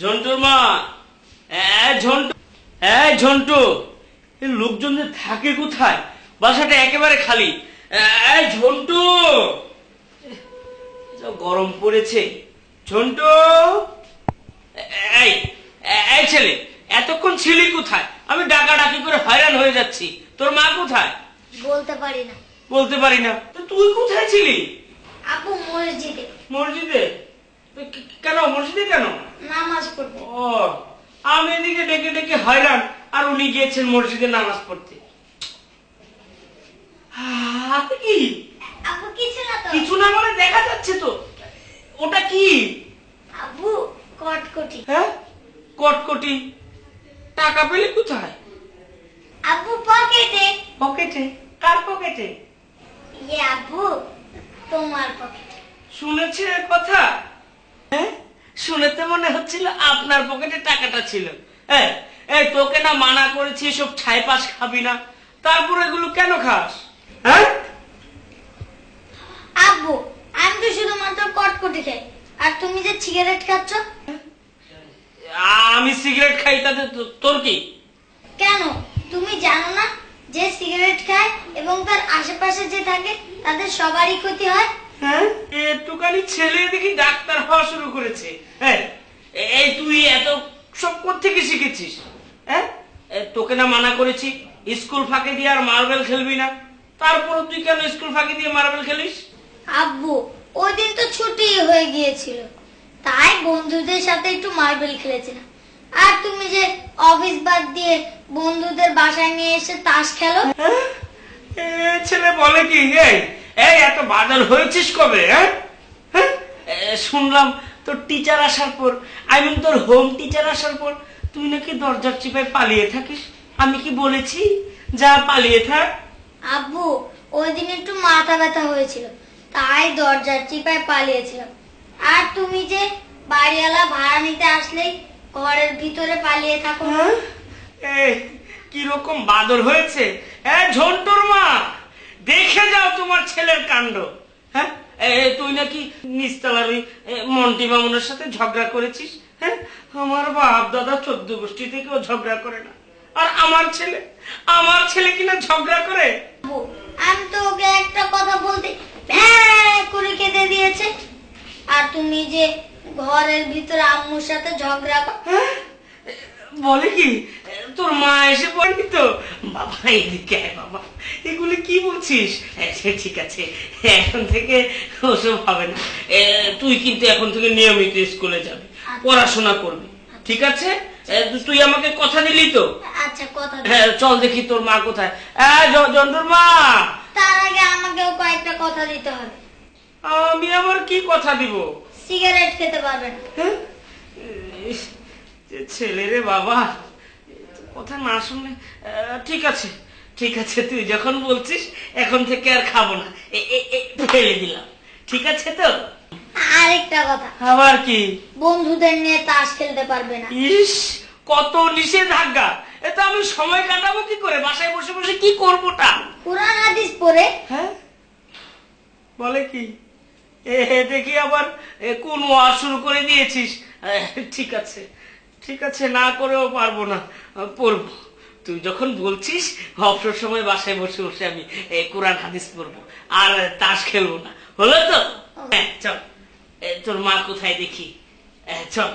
ঝন্টুর মা। ঝন্টু। ঝন্টু। এই লোকজন যে থাকে কোথায়? বাসাটা একেবারে খালি। ঝন্টু। গরম পড়েছে। ঝন্টু। এই এই ছেলে এতক্ষণ ছিলি কোথায়? আমি ডাকা ডাকি করে হয়রান হয়ে যাচ্ছি। তোর মা কোথায়? বলতে পারি না। বলতে পারি না। তো তুই কোথায় ছিলি? আপু মসজিদে। মসজিদে? কেন? মসজিদে কেন? ও আমি এদিকে ডেকে ডেকে হয়রান আর উনি গিয়েছেন মসজিদে নামাজ পড়তে। হাতে কি? কিছু না মানে দেখা যাচ্ছে তো। ওটা কি? আপু কটকটি। হ্যাঁ? কটকটি? টাকা পেলে কোথায়? আপু পকেটে। পকেটে? কার পকেটে? ইয়ে আপু তোমার পকেটে। শুনেছে কথা? হ্যাঁ? শুনেতে মনে হচ্ছিল আপনার পকেটে টাকাটা ছিল। এই এই তোকে না মানা করেছি সব ছাই পাশ খাবি না। তারপর এগুলো কেন খাস? হ্যাঁ? আপু আমি তো শুধুমাত্র কটকটি খাই। আর তুমি যে সিগারেট খাচ্ছ? আমি সিগারেট খাই তাতে তো- তোর কি? কেন? তুমি জানো না যে সিগারেট খায় এবং তার আশেপাশে যে থাকে তাদের সবারই ক্ষতি হয়? হ্যাঁ? একটুখানি ছেলে দেখি ডাক্তার হওয়া শুরু করেছে। হ্যাঁ? এই তুই এত সব থেকে শিখেছিস? হ্যাঁ? তোকে না মানা করেছি স্কুল ফাঁকে দিয়ে আর মার্বেল খেলবি না। তারপর তুই কেন স্কুল ফাঁকি দিয়ে মার্বেল খেলিস? আব্বু ওই দিন তো ছুটি হয়ে গিয়েছিল। তাই বন্ধুদের সাথে একটু মার্বেল খেলেছিলাম। আর তুমি যে অফিস বাদ দিয়ে বন্ধুদের বাসায় নিয়ে এসে তাস খেলো? হ্যাঁ? ছেলে বলে কি এই? এই এত বাদল হয়েছিস কবে হ্যাঁ? হ্যাঁ? শুনলাম তোর টিচার আসার পর আই মিন তোর হোম টিচার আসার পর তুই নাকি দরজার চিপায় পালিয়ে থাকিস। আমি কি বলেছি? যা পালিয়ে থাক। আব্বু ওই দিন একটু মাথা ব্যথা হয়েছিল তাই দরজার চিপায় পালিয়েছিলাম। আর তুমি যে বাড়িওয়ালা ভাড়া নিতে আসলেই ঘরের ভিতরে পালিয়ে থাকো হ্যাঁ? কীরকম বাদর হয়েছে? এ ঝন্টুর মা! দেখে যাও তোমার ছেলের কাণ্ড। হ্যাঁ? তুই নাকি নিস্তালার ওই মন্টি মামুনের সাথে ঝগড়া করেছিস? হ্যাঁ? আমার বাপ দাদা চোদ্দ গোষ্ঠী থেকেও ঝগড়া করে না। আর আমার ছেলে? আমার ছেলে কিনা ঝগড়া করে? আমি তো ওকে একটা কথা বলতে করে কেঁদে দিয়েছে। আর তুমি যে ঘরের ভিতরে আম্মুর সাথে ঝগড়া কর- হ্যাঁ? বলে কি? তোর মা এসে পড়নি তো? বাবা এদিকে আয় বাবা। এগুলি কি বলছিস? আচ্ছা, ঠিক আছে। এখন থেকে ওসব হবে না। তুই কিন্তু এখন থেকে নিয়মিত স্কুলে যাবি। পড়াশোনা করবি। ঠিক আছে? তুই আমাকে কথা দিলি তো? আচ্ছা কথা হ্যাঁ চল দেখি তোর মা কোথায়। জন্ডুর মা! তার আগে আমাকেও কয়েকটা কথা দিতে হবে। আমি আবার কি কথা দিব? সিগারেট খেতে পারবে হ্যাঁ? ছেলে রে বাবা। কথা না শুনলে ঠিক আছে ঠিক আছে তুই যখন বলছিস এখন থেকে আর খাব না। ফেলে দিলাম। ঠিক আছে তো? আরেকটা কথা। আবার কি? বন্ধুদের নিয়ে তাস খেলতে পারবে না। ইস কত নিষেধাজ্ঞা। আমি সময় কাটাবো কি করে? বাসায় বসে বসে কি করবোটা? কোরআন হাদিস পড়ে। হ্যাঁ? বলে কি? এ দেখি আবার কোন ওয়াজ শুরু করে দিয়েছিস। ঠিক আছে। ঠিক আছে না করেও পারব না। পড়ব। তুই যখন বলছিস অবসর সময় বাসায় বসে বসে আমি কোরআন হাদিস পড়ব। আর তাস খেলব না। হলো তো? হ্যাঁ চল। তোর মা কোথায় দেখি? চল।